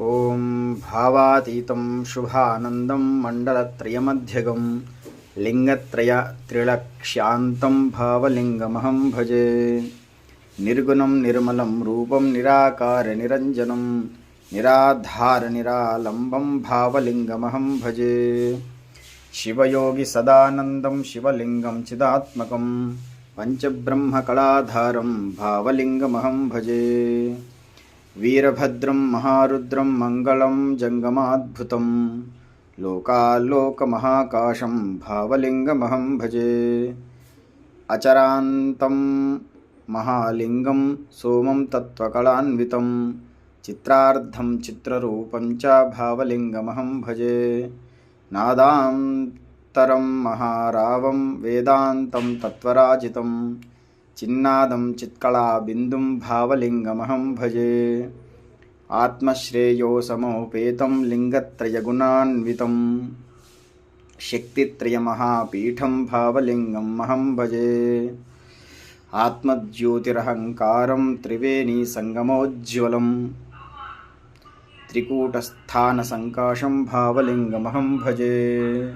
ఓం భావాతీతం శుభానందం మండలత్రయమధ్యగం లింగత్రయ త్రిలక్ష్యాంతం భావలింగమహం భజే. నిర్గుణం నిర్మలం రూపం నిరాకార నిరంజనం నిరాధార నిరాలంబం భావలింగమహం భజే. శివయోగి సదానందం శివలింగం చిదాత్మకం పంచబ్రహ్మకళాధారం భావలింగమహం భజే. वीरभद्रं महारुद्रं मङ्गलं जङ्गमाद्भुतं लोकाल्लोकमहाकाशं भावलिङ्गमहं भजे। अचरान्तं महालिङ्गं सोमं तत्त्वकलान्वितं। चित्रार्धं चित्ररूपं च भावलिङ्गमहं भजे। नादान्तरं महारावं वेदान्तं तत्त्वराजितम्। చిన్నాదం చిత్కళా బిందుం భావలింగమహం భజే. ఆత్మశ్రేయోసమోపేతం లింగత్రయగుణాన్వితం. శక్తిత్రయమహాపీఠం భావలింగం అహం భజే. ఆత్మజ్యోతిరహంకారం త్రివేణీ సంగమోజ్వలం. త్రికూటస్థానసంకాశం భావలింగమహం భజే.